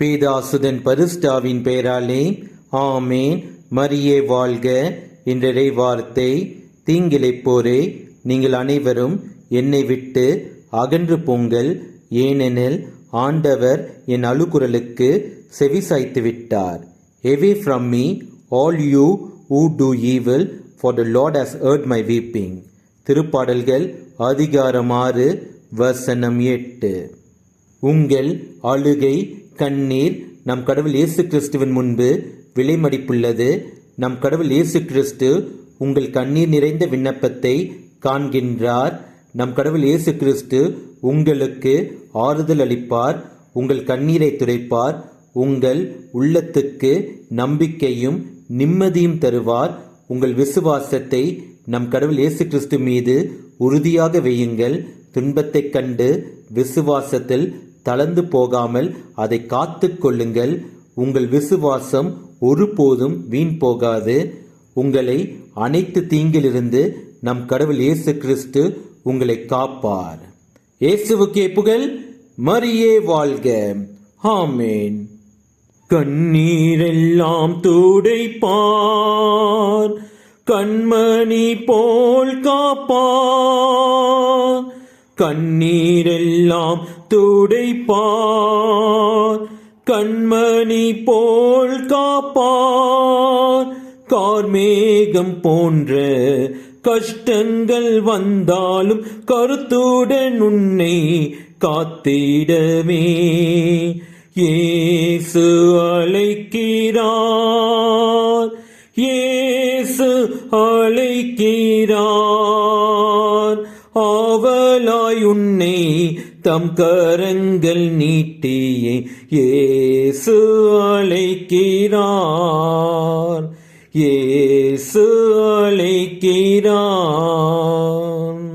பேதாசுதன் பரிஸ்டாவின் பெயராலே ஆமேன். மரியே வாழ்க. என்ற வார்த்தை தீங்கிழைப்போரே நீங்கள் அனைவரும் என்னை விட்டு அகன்று போங்கள். ஏனெனில் ஆண்டவர் என் அழுகுரலுக்கு செவிசாய்த்து விட்டார். Away from me all you who do evil for the lord has heard my weeping திருப்பாடல்கள் அதிகாரம் ஆறு வசனம் எட்டு. உங்கள் அழுகை கண்ணீர் நம் கடவுள் இயேசு கிறிஸ்துவின் முன்பு விலைமதிப்புள்ளது. நம் கடவுள் இயேசு கிறிஸ்து உங்கள் கண்ணீர் நிறைந்த விண்ணப்பத்தை காண்கின்றார். நம் கடவுள் இயேசு கிறிஸ்து உங்களுக்கு ஆறுதல் அளிப்பார் உங்கள் கண்ணீரை துடைப்பார் உங்கள் உள்ளத்துக்கு நம்பிக்கையும் நிம்மதியும் தருவார். உங்கள் விசுவாசத்தை நம் கடவுள் இயேசு கிறிஸ்து மீது உறுதியாக வையுங்கள். துன்பத்தைக் கண்டு விசுவாசத்தில் தளர்ந்து போகாமல் அதை காத்து கொள்ளுங்கள். உங்கள் விசுவாசம் ஒருபோதும் வீண் போகாது. உங்களை அனைத்து தீங்கிலிருந்து நம் கடவுள் இயேசு கிறிஸ்து உங்களை காப்பார். இயேசுவுக்கே புகழ் மரியே வாழ்க. ஆமேன். கண்ணீரெல்லாம் துடைப்பார் கண்மணி போல் காப்பார். கண்ணீரெல்லாம் துடைப்பார். கண்மணி போல் காப்பார். கார்மேகம் போன்ற கஷ்டங்கள் வந்தாலும் கருத்துடன் உன்னை காத்திடவே. இயேசு அழைக்கிறார். இயேசு அழைக்கிறார். ஆவலாய் உன்னை தம் கரங்கள் நீட்டியே ஏசு அழைக்கிறார் ஏசு அழைக்கிறார்.